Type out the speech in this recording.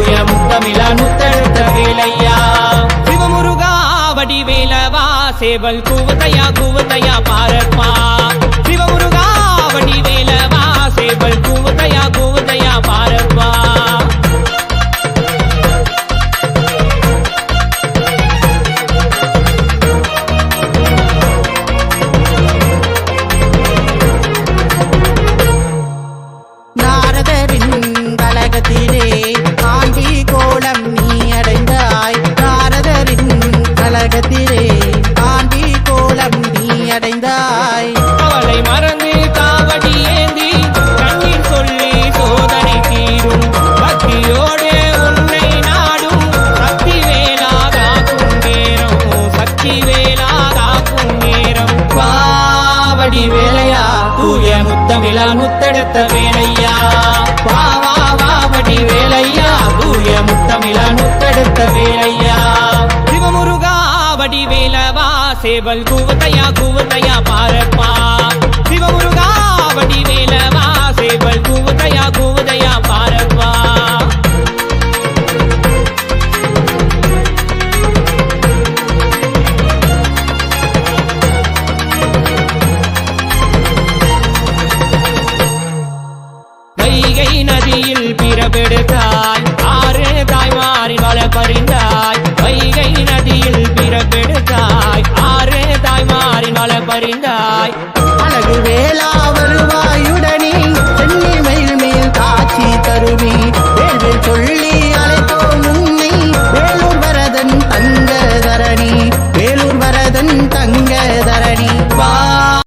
தூய முத்தமிழா முத்தெடுத்த வேலையா? சிவமுருகா வடி வேலவா சேவல் கூவதையா கூவதையா பாரப்பா சிவமுருகா வடி வேலவா சேவல் கூவதையா கூவதையா பாரப்பா நாரதரின் கலகத்திலே அடைந்தாய் அவளை மறந்து காவடி ஏந்தி கண்ணீர் சொல்லி சோதனை தீரும். பக்தியோடு உன்னை நாடும் சக்தி வேலாகாக்கும் நேரம். சக்தி வேலாகாக்கும் நேரம். பாவடி வேலையா? தூய முத்தமிழா முத்தெடுத்த வேலையா? வா வா வாவடி வேலையா? தூய முத்தமிழா முத்தெடுத்த வேலையா? சிவமுருகா வடி வேலவா சேவல் கூவத்தையா கூவத்தையா பாரப்பா. சிவமுருகா வடி வேலவா சேவல் கூவத்தையா கூவதையா பாரப்பா. வைகை நதியில் பிறபெடுத்தாய். அறிந்தாய். அழகு வேளா